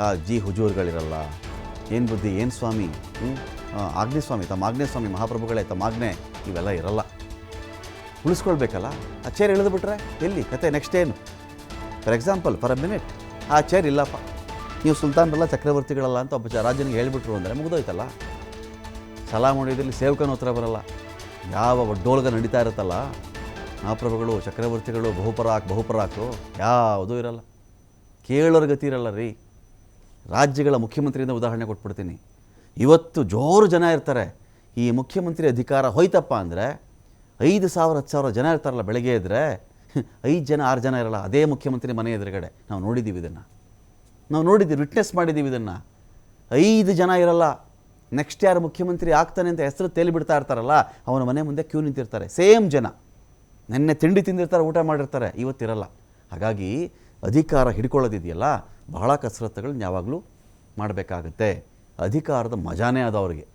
ಆ, ಜಿ ಹುಜೂರ್ಗಳಿರಲ್ಲ. ಏನು ಬುದ್ಧಿ, ಏನು ಸ್ವಾಮಿ? ಆಗ್ನೇ ಸ್ವಾಮಿ ತಮ್ಮ ಆಗ್ನೇ ಸ್ವಾಮಿ ಮಹಾಪ್ರಭುಗಳೇ, ತಮ್ಮ ಆಗ್ನೆ, ಇವೆಲ್ಲ ಇರಲ್ಲ. ಉಳಿಸ್ಕೊಳ್ಬೇಕಲ್ಲ? ಆ ಚೇರ್ ಇಳಿದುಬಿಟ್ರೆ ಎಲ್ಲಿ? ಕತೆ ನೆಕ್ಸ್ಟ್ ಏನು? For example for a minute ಆ ಚೇರ್ ಇಲ್ಲಪ್ಪ. ನೀವು ಸುಲ್ತಾನ್ರಲ್ಲ ಚಕ್ರವರ್ತಿಗಳಲ್ಲ ಅಂತ ಒಬ್ಬ ರಾಜನಿಗೆ ಹೇಳಿಬಿಟ್ರು ಅಂದರೆ ಮುಗಿದೋಯ್ತಲ್ಲ? ಸಲಾಮ್ ಹೊಡೆಯೋದ್ರಲ್ಲಿ ಸೇವಕನ ಹತ್ರ ಬರಲ್ಲ. ಯಾವ ಡೋಲ್ಗ ನಡೀತಾ ಇರುತ್ತಲ್ಲ? ಮಹಾಪ್ರಭುಗಳು, ಚಕ್ರವರ್ತಿಗಳು, ಬಹುಪರಾಕ್, ಬಹುಪರಾಕು, ಯಾವುದೂ ಇರಲ್ಲ. ಕೇಳೋರ ಗತಿ ಇರಲ್ಲ ರೀ. ರಾಜ್ಯಗಳ ಮುಖ್ಯಮಂತ್ರಿಯಿಂದ ಉದಾಹರಣೆ ಕೊಟ್ಬಿಡ್ತೀನಿ. ಇವತ್ತು ಜೋರು ಜನ ಇರ್ತಾರೆ. ಈ ಮುಖ್ಯಮಂತ್ರಿ ಅಧಿಕಾರ ಹೋಯ್ತಪ್ಪ ಅಂದರೆ ಐದು ಸಾವಿರ, ಹತ್ತು ಸಾವಿರ ಜನ ಇರ್ತಾರಲ್ಲ ಬೆಳಗ್ಗೆ ಇದ್ದರೆ ಐದು ಜನ, ಆರು ಜನ ಇರಲ್ಲ, ಅದೇ ಮುಖ್ಯಮಂತ್ರಿ ಮನೆ ಎದುರುಗಡೆ. ನಾವು ನೋಡಿದ್ದೀವಿ ಇದನ್ನು. ನಾವು ನೋಡಿದ್ದೀವಿ ವಿಟ್ನೆಸ್ ಮಾಡಿದ್ದೀವಿ ಇದನ್ನು. ಐದು ಜನ ಇರಲ್ಲ. ನೆಕ್ಸ್ಟ್ ಯಾರು ಮುಖ್ಯಮಂತ್ರಿ ಆಗ್ತಾನೆ ಅಂತ ಹೆಸರು ತೇಲಿ ಬಿಡ್ತಾ ಇರ್ತಾರಲ್ಲ, ಅವನ ಮನೆ ಮುಂದೆ ಕ್ಯೂ ನಿಂತಿರ್ತಾರೆ. ಸೇಮ್ ಜನ. ನೆನ್ನೆ ತಿಂಡಿ ತಿಂದಿರ್ತಾರೆ, ಊಟ ಮಾಡಿರ್ತಾರೆ. ಇವತ್ತಿರಲ್ಲ ಹಾಗಾಗಿ ಅಧಿಕಾರ ಹಿಡ್ಕೊಳ್ಳೋದಿದೆಯಲ್ಲ ಬಹಳ ಕಸರತ್ತುಗಳನ್ನ ಯಾವಾಗಲೂ ಮಾಡಬೇಕಾಗತ್ತೆ. ಅಧಿಕಾರದ ಮಜಾನೇ ಅದು ಅವರಿಗೆ.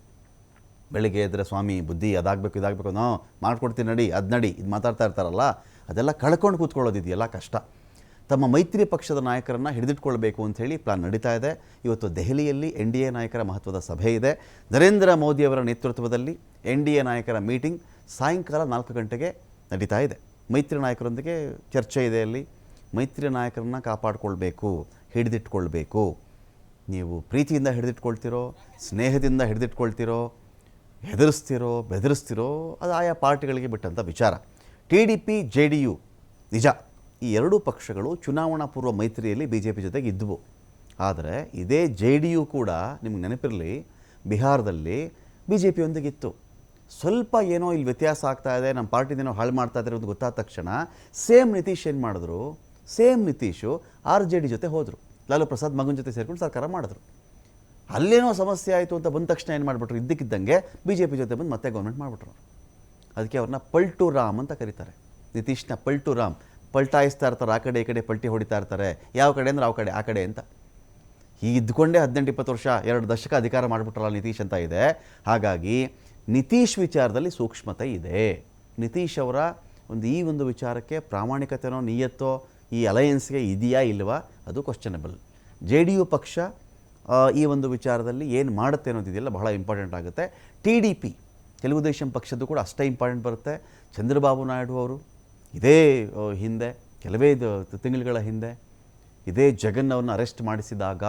ಬೆಳಿಗ್ಗೆ ಎದ್ದರೆ ಸ್ವಾಮಿ ಬುದ್ಧಿ ಅದಾಗಬೇಕು, ಇದಾಗಬೇಕು ನಾವು ಮಾಡ್ಕೊಡ್ತೀನಿ ನಡಿ, ಅದು ನಡಿ, ಇದು ಮಾತಾಡ್ತಾ ಇರ್ತಾರಲ್ಲ, ಅದೆಲ್ಲ ಕಳ್ಕೊಂಡು ಕೂತ್ಕೊಳ್ಳೋದಿದೆಯಲ್ಲ ಕಷ್ಟ. ತಮ್ಮ ಮೈತ್ರಿ ಪಕ್ಷದ ನಾಯಕರನ್ನು ಹಿಡಿದಿಟ್ಕೊಳ್ಬೇಕು ಅಂಥೇಳಿ ಪ್ಲಾನ್ ನಡೀತಾ ಇದೆ. ಇವತ್ತು ದೆಹಲಿಯಲ್ಲಿ ಎನ್ ಡಿ ಎ ನಾಯಕರ ಮಹತ್ವದ ಸಭೆ ಇದೆ. ನರೇಂದ್ರ ಮೋದಿಯವರ ನೇತೃತ್ವದಲ್ಲಿ ಎನ್ ಡಿ ಎ ನಾಯಕರ ಮೀಟಿಂಗ್ ಸಾಯಂಕಾಲ ನಾಲ್ಕು ಗಂಟೆಗೆ ನಡೀತಾ ಇದೆ. ಮೈತ್ರಿ ನಾಯಕರೊಂದಿಗೆ ಚರ್ಚೆ ಇದೆ ಅಲ್ಲಿ. ಮೈತ್ರಿ ನಾಯಕರನ್ನ ಕಾಪಾಡಿಕೊಳ್ಬೇಕು, ಹಿಡಿದಿಟ್ಕೊಳ್ಬೇಕು. ನೀವು ಪ್ರೀತಿಯಿಂದ ಹಿಡಿದಿಟ್ಕೊಳ್ತಿರೋ, ಸ್ನೇಹದಿಂದ ಹಿಡಿದಿಟ್ಕೊಳ್ತಿರೋ, ಹೆದರಿಸ್ತಿರೋ, ಬೆದರಿಸ್ತಿರೋ, ಅದು ಆಯಾ ಪಾರ್ಟಿಗಳಿಗೆ ಬಿಟ್ಟಂಥ ವಿಚಾರ. T D P, J D U, ನಿಜ, ಈ ಎರಡೂ ಪಕ್ಷಗಳು ಚುನಾವಣಾ ಪೂರ್ವ ಮೈತ್ರಿಯಲ್ಲಿ ಬಿ ಜೆ ಪಿ ಜೊತೆಗೆ ಇದ್ದವು ಆದರೆ ಇದೇ ಜೆ ಡಿ ಯು ಕೂಡ ನಿಮ್ಗೆ ನೆನಪಿರಲಿ, ಬಿಹಾರದಲ್ಲಿ ಬಿ ಜೆ ಪಿಯೊಂದಿಗಿತ್ತು ಸ್ವಲ್ಪ ಏನೋ ಇಲ್ಲಿ ವ್ಯತ್ಯಾಸ ಆಗ್ತಾ ಇದೆ, ನಮ್ಮ ಪಾರ್ಟಿದೇನೋ ಹಾಳು ಮಾಡ್ತಾ ಇದ್ದಾರೆ ಅಂತ ಗೊತ್ತಾದ ತಕ್ಷಣ ಸೇಮ್ ನಿತೀಶ್ ಏನು ಮಾಡಿದ್ರು? Same Nitish R J D ಜೊತೆ ಹೋದರು. ಲಾಲು ಪ್ರಸಾದ್ ಮಗನ ಜೊತೆ ಸೇರಿಕೊಂಡು ಸರ್ಕಾರ ಮಾಡಿದ್ರು. ಅಲ್ಲೇನೋ ಸಮಸ್ಯೆ ಆಯಿತು ಅಂತ ಬಂದ ತಕ್ಷಣ ಏನು ಮಾಡಿಬಿಟ್ರು? ಇದ್ದಕ್ಕಿದ್ದಂಗೆ ಬಿ ಜೆ ಪಿ ಜೊತೆ ಬಂದು ಮತ್ತೆ ಗೌರ್ಮೆಂಟ್ ಮಾಡಿಬಿಟ್ರು. ಅದಕ್ಕೆ ಅವ್ರನ್ನ ಪಲ್ಟು ರಾಮ್ ಅಂತ ಕರೀತಾರೆ. ನಿತೀಶ್ನ ಪಲ್ಟು ರಾಮ್ ಪಲ್ಟಾಯಿಸ್ತಾ ಇರ್ತಾರೆ, ಆ ಕಡೆ ಈ ಕಡೆ ಪಲ್ಟಿ ಹೊಡಿತಾ ಇರ್ತಾರೆ. ಯಾವ ಕಡೆ ಅಂದ್ರೆ ಆ ಕಡೆ ಆ ಕಡೆ ಅಂತ. ಈ ಇದ್ಕೊಂಡೇ ಹದಿನೆಂಟು, ಇಪ್ಪತ್ತು ವರ್ಷ ಎರಡು ದಶಕ ಅಧಿಕಾರ ಮಾಡಿಬಿಟ್ರಲ್ಲ ನಿತೀಶ್ ಅಂತ ಇದೆ. ಹಾಗಾಗಿ ನಿತೀಶ್ ವಿಚಾರದಲ್ಲಿ ಸೂಕ್ಷ್ಮತೆ ಇದೆ. ನಿತೀಶ್ ಅವರ ಒಂದು ಈ ಒಂದು ವಿಚಾರಕ್ಕೆ ಪ್ರಾಮಾಣಿಕತೆನೋ, ನಿಯತ್ತೋ ಈ ಅಲಯನ್ಸ್ಗೆ ಇದೆಯಾ ಇಲ್ವಾ? ಅದು ಕ್ವಶನಬಲ್ ಜೆ ಡಿ ಯು ಪಕ್ಷ ಈ ಒಂದು ವಿಚಾರದಲ್ಲಿ ಏನು ಮಾಡುತ್ತೆ ಅನ್ನೋದಿದೆಯಲ್ಲ ಬಹಳ ಇಂಪಾರ್ಟೆಂಟ್ ಆಗುತ್ತೆ. ಟಿ ಡಿ ಪಿ, ತೆಲುಗುದೇಶಂ ಪಕ್ಷದ್ದು ಕೂಡ ಅಷ್ಟೇ ಇಂಪಾರ್ಟೆಂಟ್ ಬರುತ್ತೆ. ಚಂದ್ರಬಾಬು ನಾಯ್ಡು ಅವರು, ಇದೇ ಹಿಂದೆ, ಕೆಲವೇ ತಿಂಗಳುಗಳ ಹಿಂದೆ, ಇದೇ ಜಗನ್ ಅವ್ರನ್ನ ಅರೆಸ್ಟ್ ಮಾಡಿಸಿದಾಗ,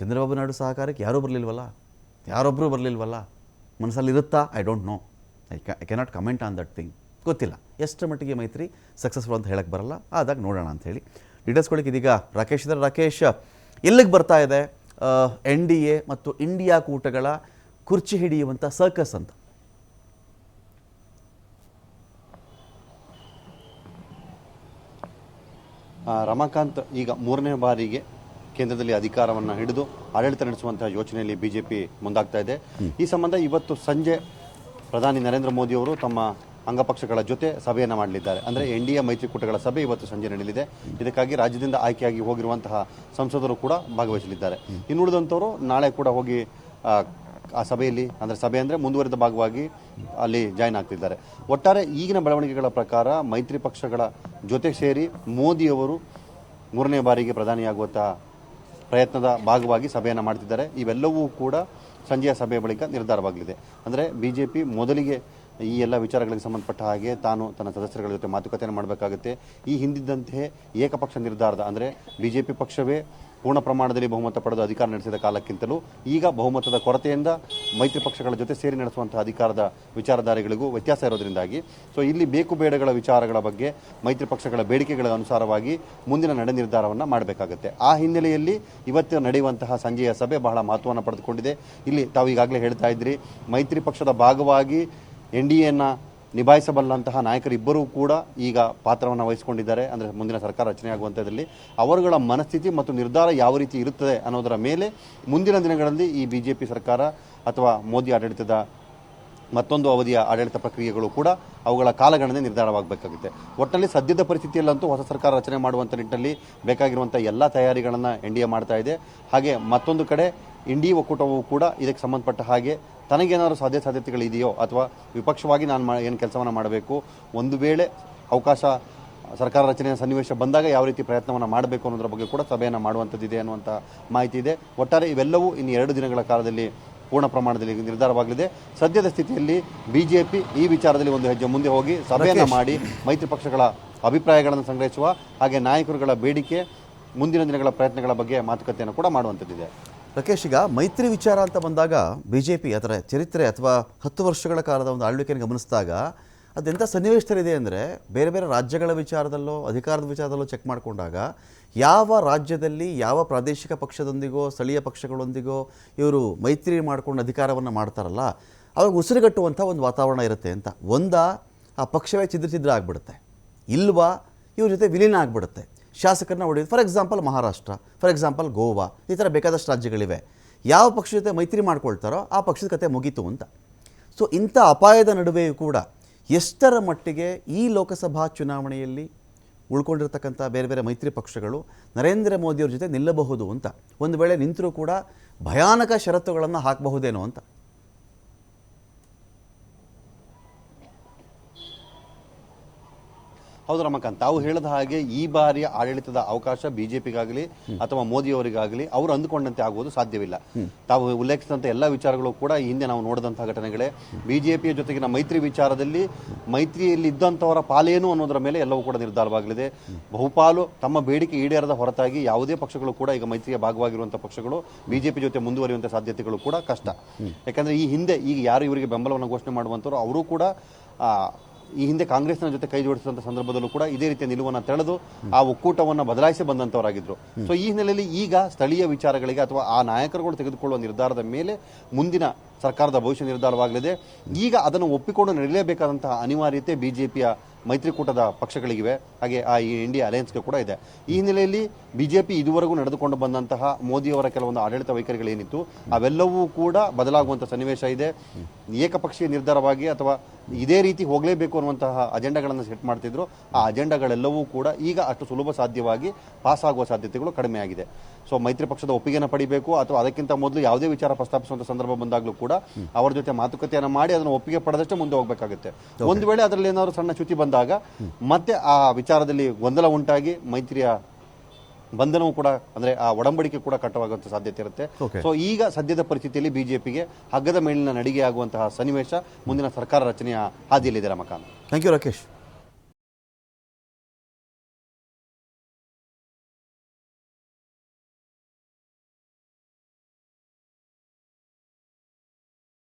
ಚಂದ್ರಬಾಬು ನಾಯ್ಡು ಸಹಕಾರಕ್ಕೆ ಯಾರೂ ಬರಲಿಲ್ವಲ್ಲ? ಯಾರೊಬ್ಬರೂ ಬರಲಿಲ್ವಲ್ಲ? ಮನಸ್ಸಲ್ಲಿ ಇರುತ್ತಾ I don't know I cannot comment on that thing ಗೊತ್ತಿಲ್ಲ. ಎಷ್ಟು ಮಟ್ಟಿಗೆ ಮೈತ್ರಿ ಸಕ್ಸಸ್ಫುಲ್ ಅಂತ ಹೇಳಕ್ಕೆ ಬರಲ್ಲ. ಆದಾಗ ನೋಡೋಣ ಅಂಥೇಳಿ ಡೀಟೇಲ್ಸ್ ಕೊಡಕ್ಕೆ ಇದೀಗ ರಾಕೇಶ್ ಇದ್ದಾರೆ ರಾಕೇಶ್ ಎಲ್ಲಿಗೆ ಬರ್ತಾ ಇದೆ. ಎನ್ ಡಿ ಎ ಮತ್ತು ಇಂಡಿಯಾ ಕೂಟಗಳ ಕುರ್ಚಿ ಹಿಡಿಯುವಂಥ ಸರ್ಕಸ್ ಅಂತ. ರಮಾಕಾಂತ್ ಈಗ ಮೂರನೇ ಬಾರಿಗೆ ಕೇಂದ್ರದಲ್ಲಿ ಅಧಿಕಾರವನ್ನು ಹಿಡಿದು ಆಡಳಿತ ನಡೆಸುವಂತಹ ಯೋಚನೆಯಲ್ಲಿ ಬಿಜೆಪಿ ಮುಂದಾಗ್ತಾ ಇದೆ. ಈ ಸಂಬಂಧ ಇವತ್ತು ಸಂಜೆ ಪ್ರಧಾನಿ ನರೇಂದ್ರ ಮೋದಿ ಅವರು ತಮ್ಮ ಅಂಗಪಕ್ಷಗಳ ಜೊತೆ ಸಭೆಯನ್ನು ಮಾಡಲಿದ್ದಾರೆ. ಅಂದರೆ ಎನ್ ಡಿ ಎ ಮೈತ್ರಿಕೂಟಗಳ ಸಭೆ ಇವತ್ತು ಸಂಜೆ ನಡೆಯಲಿದೆ. ಇದಕ್ಕಾಗಿ ರಾಜ್ಯದಿಂದ ಆಯ್ಕೆಯಾಗಿ ಹೋಗಿರುವಂತಹ ಸಂಸದರು ಕೂಡ ಭಾಗವಹಿಸಲಿದ್ದಾರೆ. ಇನ್ನುಳಿದಂಥವರು ನಾಳೆ ಕೂಡ ಹೋಗಿ ಆ, ಸಭೆಯಲ್ಲಿ ಅಂದರೆ ಸಭೆ ಅಂದರೆ ಮುಂದುವರಿದ ಭಾಗವಾಗಿ ಅಲ್ಲಿ ಜಾಯ್ನ್ ಆಗ್ತಿದ್ದಾರೆ. ಒಟ್ಟಾರೆ ಈಗಿನ ಬೆಳವಣಿಗೆಗಳ ಪ್ರಕಾರ ಮೈತ್ರಿ ಪಕ್ಷಗಳ ಜೊತೆ ಸೇರಿ ಮೋದಿಯವರು ಮೂರನೇ ಬಾರಿಗೆ ಪ್ರಧಾನಿಯಾಗುವಂತಹ ಪ್ರಯತ್ನದ ಭಾಗವಾಗಿ ಸಭೆಯನ್ನು ಮಾಡ್ತಿದ್ದಾರೆ. ಇವೆಲ್ಲವೂ ಕೂಡ ಸಂಜೆಯ ಸಭೆಯ ಬಳಿಕ ನಿರ್ಧಾರವಾಗಲಿದೆ. ಅಂದರೆ ಬಿ ಮೊದಲಿಗೆ ಈ ಎಲ್ಲ ವಿಚಾರಗಳಿಗೆ ಸಂಬಂಧಪಟ್ಟ ಹಾಗೆ ತಾನು ತನ್ನ ಸದಸ್ಯರುಗಳ ಜೊತೆ ಮಾತುಕತೆಯನ್ನು ಮಾಡಬೇಕಾಗುತ್ತೆ. ಈ ಹಿಂದಿದ್ದಂತೆ ಏಕಪಕ್ಷ ನಿರ್ಧಾರದ, ಅಂದರೆ ಬಿ ಜೆ ಪಕ್ಷವೇ ಪೂರ್ಣ ಪ್ರಮಾಣದಲ್ಲಿ ಬಹುಮತ ಪಡೆದು ಅಧಿಕಾರ ನಡೆಸಿದ ಕಾಲಕ್ಕಿಂತಲೂ ಈಗ ಬಹುಮತದ ಕೊರತೆಯಿಂದ ಮೈತ್ರಿ ಪಕ್ಷಗಳ ಜೊತೆ ಸೇರಿ ನಡೆಸುವಂತಹ ಅಧಿಕಾರದ ವಿಚಾರಧಾರೆಗಳಿಗೂ ವ್ಯತ್ಯಾಸ ಇರೋದ್ರಿಂದಾಗಿ ಸೊ ಇಲ್ಲಿ ಬೇಕು ಬೇಡಗಳ ವಿಚಾರಗಳ ಬಗ್ಗೆ ಮೈತ್ರಿ ಪಕ್ಷಗಳ ಬೇಡಿಕೆಗಳ ಅನುಸಾರವಾಗಿ ಮುಂದಿನ ನಡೆ ನಿರ್ಧಾರವನ್ನು ಮಾಡಬೇಕಾಗುತ್ತೆ. ಆ ಹಿನ್ನೆಲೆಯಲ್ಲಿ ಇವತ್ತು ನಡೆಯುವಂತಹ ಸಂಜೆಯ ಸಭೆ ಬಹಳ ಮಹತ್ವವನ್ನು ಪಡೆದುಕೊಂಡಿದೆ. ಇಲ್ಲಿ ತಾವು ಈಗಾಗಲೇ ಹೇಳ್ತಾ ಇದ್ರಿ, ಮೈತ್ರಿ ಪಕ್ಷದ ಭಾಗವಾಗಿ ಎನ್ ಡಿ ಎನ್ನ ನಿಭಾಯಿಸಬಲ್ಲಂತಹ ನಾಯಕರಿಬ್ಬರೂ ಕೂಡ ಈಗ ಪಾತ್ರವನ್ನು ವಹಿಸಿಕೊಂಡಿದ್ದಾರೆ. ಅಂದರೆ ಮುಂದಿನ ಸರ್ಕಾರ ರಚನೆಯಾಗುವಂಥದ್ದಲ್ಲಿ ಅವರುಗಳ ಮನಸ್ಥಿತಿ ಮತ್ತು ನಿರ್ಧಾರ ಯಾವ ರೀತಿ ಇರುತ್ತದೆ ಅನ್ನೋದರ ಮೇಲೆ ಮುಂದಿನ ದಿನಗಳಲ್ಲಿ ಈ ಬಿ ಜೆ ಪಿ ಸರ್ಕಾರ ಅಥವಾ ಮೋದಿ ಆಡಳಿತದ ಮತ್ತೊಂದು ಅವಧಿಯ ಆಡಳಿತ ಪ್ರಕ್ರಿಯೆಗಳು ಕೂಡ ಅವುಗಳ ಕಾಲಗಣನೆ ನಿರ್ಧಾರವಾಗಬೇಕಾಗುತ್ತೆ. ಒಟ್ಟಿನಲ್ಲಿ ಸದ್ಯದ ಪರಿಸ್ಥಿತಿಯಲ್ಲಂತೂ ಹೊಸ ಸರ್ಕಾರ ರಚನೆ ಮಾಡುವಂಥ ನಿಟ್ಟಿನಲ್ಲಿ ಬೇಕಾಗಿರುವಂಥ ಎಲ್ಲ ತಯಾರಿಗಳನ್ನು ಎನ್ ಡಿ ಎ ಮಾಡ್ತಾ ಇದೆ. ಹಾಗೆ ಮತ್ತೊಂದು ಕಡೆ ಇಂಡಿ ಒಕ್ಕೂಟವು ಕೂಡ ಇದಕ್ಕೆ ಸಂಬಂಧಪಟ್ಟ ಹಾಗೆ ತನಗೇನಾದರೂ ಸಾಧ್ಯ ಸಾಧ್ಯತೆಗಳಿದೆಯೋ ಅಥವಾ ವಿಪಕ್ಷವಾಗಿ ನಾನು ಮಾ ಏನು ಕೆಲಸವನ್ನು ಮಾಡಬೇಕು ಒಂದು ವೇಳೆ ಅವಕಾಶ ಸರ್ಕಾರ ರಚನೆಯ ಸನ್ನಿವೇಶ ಬಂದಾಗ ಯಾವ ರೀತಿ ಪ್ರಯತ್ನವನ್ನು ಮಾಡಬೇಕು ಅನ್ನೋದ್ರ ಬಗ್ಗೆ ಕೂಡ ಸಭೆಯನ್ನು ಮಾಡುವಂಥದ್ದಿದೆ ಅನ್ನುವಂಥ ಮಾಹಿತಿ ಇದೆ. ಒಟ್ಟಾರೆ ಇವೆಲ್ಲವೂ ಇನ್ನು ಎರಡು ದಿನಗಳ ಕಾಲದಲ್ಲಿ ಪೂರ್ಣ ಪ್ರಮಾಣದಲ್ಲಿ ನಿರ್ಧಾರವಾಗಲಿದೆ. ಸದ್ಯದ ಸ್ಥಿತಿಯಲ್ಲಿ ಬಿಜೆಪಿ ಈ ವಿಚಾರದಲ್ಲಿ ಒಂದು ಹೆಜ್ಜೆ ಮುಂದೆ ಹೋಗಿ ಸಭೆಯನ್ನು ಮಾಡಿ ಮೈತ್ರಿ ಪಕ್ಷಗಳ ಅಭಿಪ್ರಾಯಗಳನ್ನು ಸಂಗ್ರಹಿಸುವ ಹಾಗೆ ನಾಯಕರುಗಳ ಬೇಡಿಕೆ ಮುಂದಿನ ದಿನಗಳ ಪ್ರಯತ್ನಗಳ ಬಗ್ಗೆ ಮಾತುಕತೆಯನ್ನು ಕೂಡ ಮಾಡುವಂಥದ್ದಿದೆ. ರಾಕೇಶ್ ಈಗ ಮೈತ್ರಿ ವಿಚಾರ ಅಂತ ಬಂದಾಗ ಬಿ ಜೆ ಪಿ ಅದರ ಚರಿತ್ರೆ ಅಥವಾ ಹತ್ತು ವರ್ಷಗಳ ಕಾಲದ ಒಂದು ಆಳ್ವಿಕೆಯನ್ನು ಗಮನಿಸಿದಾಗ ಅದೆಂಥ ಸನ್ನಿವೇಶದಲ್ಲಿದೆ ಅಂದರೆ ಬೇರೆ ಬೇರೆ ರಾಜ್ಯಗಳ ವಿಚಾರದಲ್ಲೋ, ಅಧಿಕಾರದ ವಿಚಾರದಲ್ಲೋ ಚೆಕ್ ಮಾಡಿಕೊಂಡಾಗ ಯಾವ ರಾಜ್ಯದಲ್ಲಿ ಯಾವ ಪ್ರಾದೇಶಿಕ ಪಕ್ಷದೊಂದಿಗೋ, ಸ್ಥಳೀಯ ಪಕ್ಷಗಳೊಂದಿಗೋ ಇವರು ಮೈತ್ರಿ ಮಾಡಿಕೊಂಡು ಅಧಿಕಾರವನ್ನು ಮಾಡ್ತಾರಲ್ಲ, ಅವಾಗ ಉಸಿರುಗಟ್ಟುವಂಥ ಒಂದು ವಾತಾವರಣ ಇರುತ್ತೆ ಅಂತ. ಒಂದ, ಆ ಪಕ್ಷವೇ ಚಿದ್ರ ಚಿದ್ರ ಆಗಿಬಿಡುತ್ತೆ. ಇಲ್ವಾ, ಇವ್ರ ಜೊತೆ ವಿಲೀನ ಆಗಿಬಿಡುತ್ತೆ. ಶಾಸಕರನ್ನ ಹೊಡೆಯೋದು for example Maharashtra for example Goa, ಈ ಥರ ಬೇಕಾದಷ್ಟು ರಾಜ್ಯಗಳಿವೆ. ಯಾವ ಪಕ್ಷ ಜೊತೆ ಮೈತ್ರಿ ಮಾಡ್ಕೊಳ್ತಾರೋ ಆ ಪಕ್ಷದ ಕತೆ ಮುಗೀತು ಅಂತ. ಸೊ ಇಂಥ ಅಪಾಯದ ನಡುವೆಯೂ ಕೂಡ ಎಷ್ಟರ ಮಟ್ಟಿಗೆ ಈ ಲೋಕಸಭಾ ಚುನಾವಣೆಯಲ್ಲಿ ಉಳ್ಕೊಂಡಿರ್ತಕ್ಕಂಥ ಬೇರೆ ಬೇರೆ ಮೈತ್ರಿ ಪಕ್ಷಗಳು ನರೇಂದ್ರ ಮೋದಿಯವ್ರ ಜೊತೆ ನಿಲ್ಲಬಹುದು ಅಂತ. ಒಂದು ವೇಳೆ ನಿಂತರೂ ಕೂಡ ಭಯಾನಕ ಷರತ್ತುಗಳನ್ನು ಹಾಕಬಹುದೇನೋ ಅಂತ. ಹೌದು ರಮಕಾಂತ್, ತಾವು ಹೇಳಿದ ಹಾಗೆ ಈ ಬಾರಿಯ ಆಡಳಿತದ ಅವಕಾಶ ಬಿಜೆಪಿಗಾಗಲಿ ಅಥವಾ ಮೋದಿ ಅವರಿಗಾಗಲಿ ಅವರು ಅಂದುಕೊಂಡಂತೆ ಆಗುವುದು ಸಾಧ್ಯವಿಲ್ಲ. ತಾವು ಉಲ್ಲೇಖಿಸಿದಂಥ ಎಲ್ಲ ವಿಚಾರಗಳು ಕೂಡ ಹಿಂದೆ ನಾವು ನೋಡಿದಂತಹ ಘಟನೆಗಳೇ. ಬಿಜೆಪಿಯ ಜೊತೆಗಿನ ಮೈತ್ರಿ ವಿಚಾರದಲ್ಲಿ ಮೈತ್ರಿಯಲ್ಲಿ ಇದ್ದಂಥವರ ಪಾಲೇನು ಅನ್ನೋದರ ಮೇಲೆ ಎಲ್ಲವೂ ಕೂಡ ನಿರ್ಧಾರವಾಗಲಿದೆ. ಬಹುಪಾಲು ತಮ್ಮ ಬೇಡಿಕೆ ಈಡೇರದ ಹೊರತಾಗಿ ಯಾವುದೇ ಪಕ್ಷಗಳು ಕೂಡ ಈಗ ಮೈತ್ರಿಯ ಭಾಗವಾಗಿರುವಂತಹ ಪಕ್ಷಗಳು ಬಿಜೆಪಿ ಜೊತೆ ಮುಂದುವರಿಯುವಂತಹ ಸಾಧ್ಯತೆಗಳು ಕೂಡ ಕಷ್ಟ. ಯಾಕಂದ್ರೆ ಈ ಹಿಂದೆ ಈಗ ಯಾರು ಇವರಿಗೆ ಬೆಂಬಲವನ್ನು ಘೋಷಣೆ ಮಾಡುವಂಥವ್ರು, ಅವರು ಕೂಡ ಈ ಹಿಂದೆ ಕಾಂಗ್ರೆಸ್ನ ಜೊತೆ ಕೈ ಜೋಡಿಸಿದಂತ ಸಂದರ್ಭದಲ್ಲೂ ಕೂಡ ಇದೇ ರೀತಿಯ ನಿಲುವನ್ನು ತೆಳೆದು ಆ ಒಕ್ಕೂಟವನ್ನು ಬದಲಾಯಿಸಿ ಬಂದಂತವರಾಗಿದ್ರು. ಸೊ ಈ ಹಿನ್ನೆಲೆಯಲ್ಲಿ ಈಗ ಸ್ಥಳೀಯ ವಿಚಾರಗಳಿಗೆ ಅಥವಾ ಆ ನಾಯಕರುಗಳು ತೆಗೆದುಕೊಳ್ಳುವ ನಿರ್ಧಾರದ ಮೇಲೆ ಮುಂದಿನ ಸರ್ಕಾರದ ಭವಿಷ್ಯ ನಿರ್ಧಾರವಾಗಲಿದೆ. ಈಗ ಅದನ್ನು ಒಪ್ಪಿಕೊಂಡು ನಡೆಯಲೇಬೇಕಾದಂತಹ ಅನಿವಾರ್ಯತೆ ಬಿಜೆಪಿಯ ಮೈತ್ರಿಕೂಟದ ಪಕ್ಷಗಳಿಗಿವೆ. ಹಾಗೆ ಆ ಈ ಇಂಡಿಯಾ ಅಲಯನ್ಸ್ಗೆ ಕೂಡ ಇದೆ. ಈ ಹಿನ್ನೆಲೆಯಲ್ಲಿ ಬಿಜೆಪಿ ಇದುವರೆಗೂ ನಡೆದುಕೊಂಡು ಬಂದಂತಹ ಮೋದಿಯವರ ಕೆಲವೊಂದು ಆಡಳಿತ ವೈಖರಿಗಳೇನಿತ್ತು, ಅವೆಲ್ಲವೂ ಕೂಡ ಬದಲಾಗುವಂಥ ಸನ್ನಿವೇಶ ಇದೆ. ಏಕಪಕ್ಷೀಯ ನಿರ್ಧಾರವಾಗಿ ಅಥವಾ ಇದೇ ರೀತಿ ಹೋಗಲೇಬೇಕು ಅನ್ನುವಂತಹ ಅಜೆಂಡಾಗಳನ್ನು ಸೆಟ್ ಮಾಡ್ತಿದ್ರು. ಆ ಅಜೆಂಡಾಗಳೆಲ್ಲವೂ ಕೂಡ ಈಗ ಅಷ್ಟು ಸುಲಭ ಸಾಧ್ಯವಾಗಿ ಪಾಸ್ ಆಗುವ ಸಾಧ್ಯತೆಗಳು ಕಡಿಮೆ ಆಗಿದೆ. ಸೊ ಮೈತ್ರಿ ಪಕ್ಷದ ಒಪ್ಪಿಗೆನ ಪಡಿಬೇಕು ಅಥವಾ ಅದಕ್ಕಿಂತ ಮೊದಲು ಯಾವುದೇ ವಿಚಾರ ಪ್ರಸ್ತಾಪಿಸುವಂಥ ಸಂದರ್ಭ ಬಂದಾಗಲೂ ಕೂಡ ಅವರ ಜೊತೆ ಮಾತುಕತೆಯನ್ನು ಮಾಡಿ ಅದನ್ನು ಒಪ್ಪಿಗೆ ಪಡೆದಷ್ಟೇ ಮುಂದೆ ಹೋಗಬೇಕಾಗುತ್ತೆ. ಒಂದು ವೇಳೆ ಅದರಲ್ಲಿ ಏನಾದರೂ ಸಣ್ಣ ಚ್ಯುತಿ ಬಂದಾಗ ಮತ್ತೆ ಆ ವಿಚಾರದಲ್ಲಿ ಗೊಂದಲ ಉಂಟಾಗಿ ಮೈತ್ರಿಯ ಬಂಧನವೂ ಕೂಡ ಅಂದ್ರೆ ಆ ಒಡಂಬಡಿಕೆ ಕೂಡ ಕಟ್ಟವಾಗುವಂತ ಸಾಧ್ಯತೆ ಇರುತ್ತೆ. ಸೊ ಈಗ ಸದ್ಯದ ಪರಿಸ್ಥಿತಿಯಲ್ಲಿ ಬಿಜೆಪಿಗೆ ಹಗ್ಗದ ಮೇಲಿನ ನಡಿಗೆ ಆಗುವಂತಹ ಸನ್ನಿವೇಶ ಮುಂದಿನ ಸರ್ಕಾರ ರಚನೆಯ ಹಾದಿಯಲ್ಲಿದೆ ರಮಕಾಂತ್. Thank you Rakesh